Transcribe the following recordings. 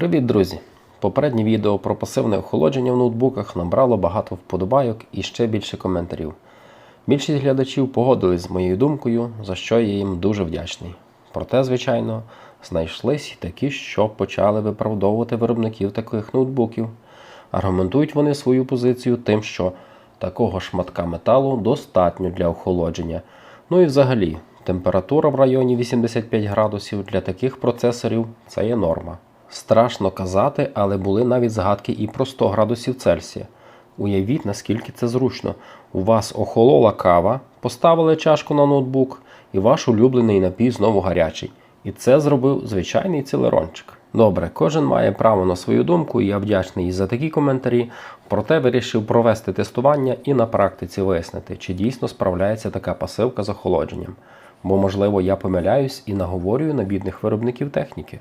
Привіт, друзі! Попереднє відео про пасивне охолодження в ноутбуках набрало багато вподобайок і ще більше коментарів. Більшість глядачів погодились з моєю думкою, за що я їм дуже вдячний. Проте, звичайно, знайшлись такі, що почали виправдовувати виробників таких ноутбуків. Аргументують вони свою позицію тим, що такого шматка металу достатньо для охолодження. Ну і взагалі, температура в районі 85 градусів для таких процесорів це є норма. Страшно казати, але були навіть згадки і про 100 градусів Цельсія. Уявіть, наскільки це зручно. У вас охолола кава, поставили чашку на ноутбук, і ваш улюблений напій знову гарячий. І це зробив звичайний цилерончик. Добре, кожен має право на свою думку, і я вдячний і за такі коментарі. Проте вирішив провести тестування і на практиці вияснити, чи дійсно справляється така пасивка з охолодженням. Бо, можливо, я помиляюсь і наговорюю на бідних виробників техніки.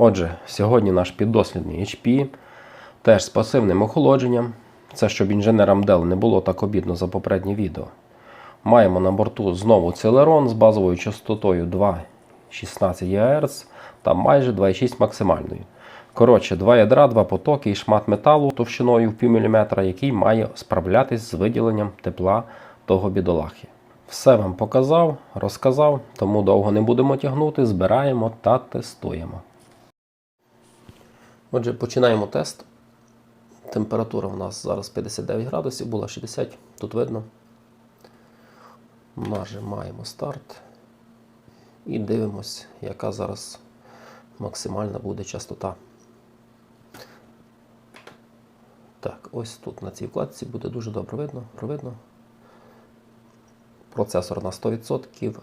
Отже, сьогодні наш піддослідний HP теж з пасивним охолодженням. Це щоб інженерам Dell не було так обідно за попереднє відео. Маємо на борту знову Celeron з базовою частотою 2,16 ГГц та майже 2,6 максимальною. Коротше, два ядра, два потоки і шмат металу товщиною в пів міліметра, який має справлятись з виділенням тепла того бідолахи. Все вам показав, розказав, тому довго не будемо тягнути, збираємо та тестуємо. Отже, починаємо тест. Температура у нас зараз 59 градусів, була 60, тут видно. Нажимаємо старт і дивимось, яка зараз максимальна буде частота. Так, ось тут на цій вкладці буде дуже добре видно. видно. Процесор на 100%.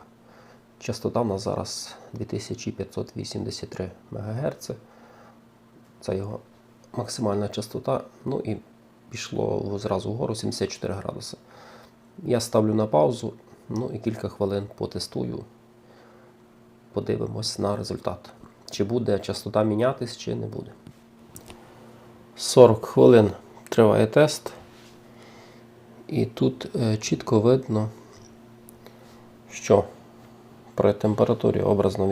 Частота у нас зараз 2583 МГц. Це його максимальна частота. Ну і пішло зразу вгору 74 градуси. Я ставлю на паузу, ну і кілька хвилин потестую. Подивимось на результат. Чи буде частота мінятись, чи не буде. 40 хвилин триває тест. І тут е, чітко видно, що при температурі образно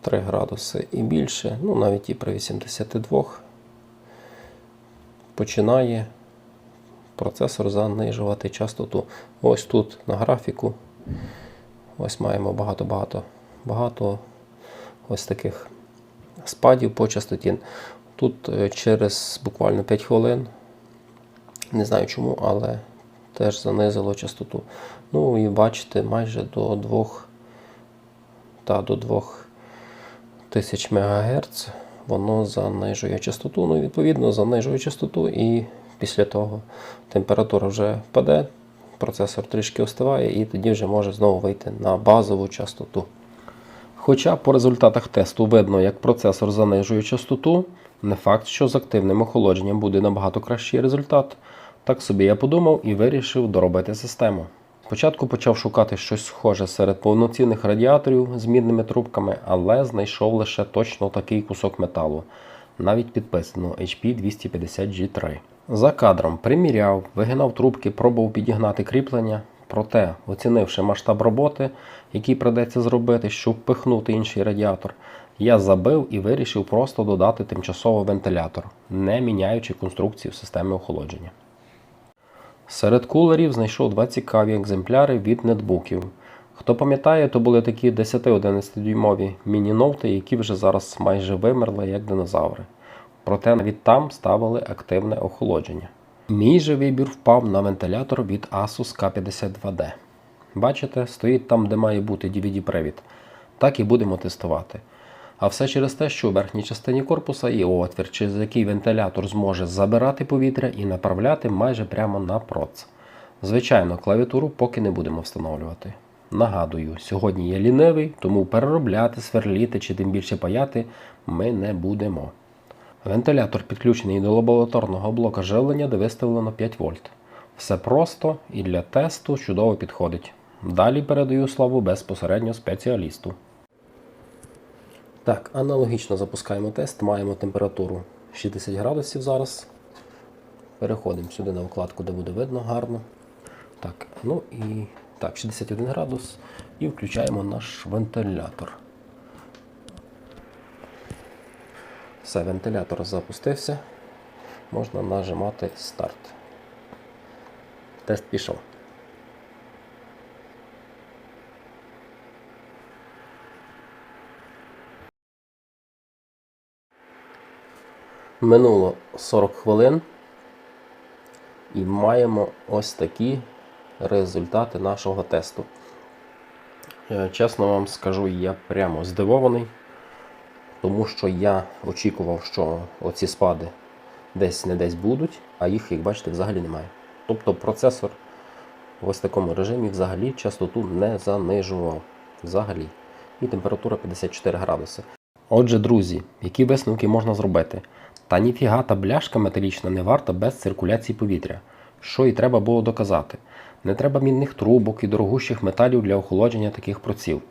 83 градуси і більше, ну навіть і при 82, починає процесор занижувати частоту. Ось тут на графіку. Ось маємо багато-багато багато ось таких спадів по частоті. Тут е, через буквально 5 хвилин, не знаю чому, але теж занизило частоту. Ну і бачите, майже до 2 та до 2000 МГц воно занижує частоту. Ну, відповідно, занижує частоту, і після того температура вже впаде, процесор трішки остиває, і тоді вже може знову вийти на базову частоту. Хоча по результатах тесту видно, як процесор занижує частоту, не факт, що з активним охолодженням буде набагато кращий результат. Так собі я подумав і вирішив доробити систему. Спочатку почав шукати щось схоже серед повноцінних радіаторів з мідними трубками, але знайшов лише точно такий кусок металу, навіть підписано HP 250G3. За кадром приміряв, вигинав трубки, пробував підігнати кріплення. Проте, оцінивши масштаб роботи, який придеться зробити, щоб впихнути інший радіатор, я забив і вирішив просто додати тимчасовий вентилятор, не міняючи конструкцію системи охолодження. Серед кулерів знайшов два цікаві екземпляри від нетбуків. Хто пам'ятає, то були такі 10-11 дюймові міні-ноути, які вже зараз майже вимерли як динозаври. Проте навіть там ставили активне охолодження. Мій же вибір впав на вентилятор від Asus K52D. Бачите, стоїть там, де має бути DVD-привід. Так і будемо тестувати. А все через те, що у верхній частині корпуса є отвір, через який вентилятор зможе забирати повітря і направляти майже прямо на проц. Звичайно, клавіатуру поки не будемо встановлювати. Нагадую, сьогодні я лінивий, тому переробляти, сверліти чи тим більше паяти ми не будемо. Вентилятор підключений до лабораторного блока живлення, де виставлено 5 вольт. Все просто і для тесту чудово підходить. Далі передаю слово безпосередньо спеціалісту. Так, аналогічно запускаємо тест. Маємо температуру 60 градусів зараз. Переходимо сюди на вкладку, де буде видно гарно. Так, ну і так, 61 градус. І включаємо наш вентилятор. Все, вентилятор запустився. Можна нажимати старт. Тест пішов. Минуло 40 хвилин і маємо ось такі результати нашого тесту. Е, Чесно вам скажу, я прямо здивований, тому що я очікував, що оці спади десь не десь будуть, а їх, як бачите, взагалі немає. Тобто процесор в ось такому режимі взагалі частоту не занижував. Взагалі. І температура 54 градуси. Отже, друзі, які висновки можна зробити? Та ніфіга та бляшка металічна не варта без циркуляції повітря, що і треба було доказати. Не треба мінних трубок і дорогущих металів для охолодження таких проців.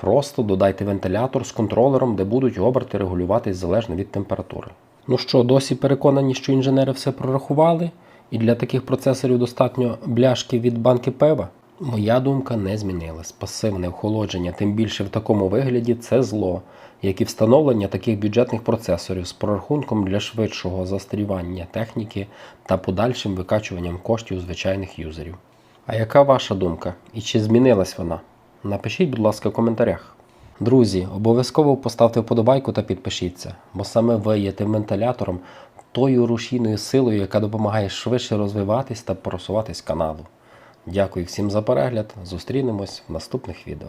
Просто додайте вентилятор з контролером, де будуть оберти регулюватись залежно від температури. Ну що, досі переконані, що інженери все прорахували, і для таких процесорів достатньо бляшки від банки пива? Моя думка не змінилась. Пасивне охолодження, тим більше в такому вигляді, це зло, як і встановлення таких бюджетних процесорів з прорахунком для швидшого застрівання техніки та подальшим викачуванням коштів звичайних юзерів. А яка ваша думка? І чи змінилась вона? Напишіть, будь ласка, в коментарях. Друзі, обов'язково поставте вподобайку та підпишіться, бо саме ви є тим вентилятором, тою рушійною силою, яка допомагає швидше розвиватись та просуватись каналу. Дякую всім за перегляд. Зустрінемось в наступних відео.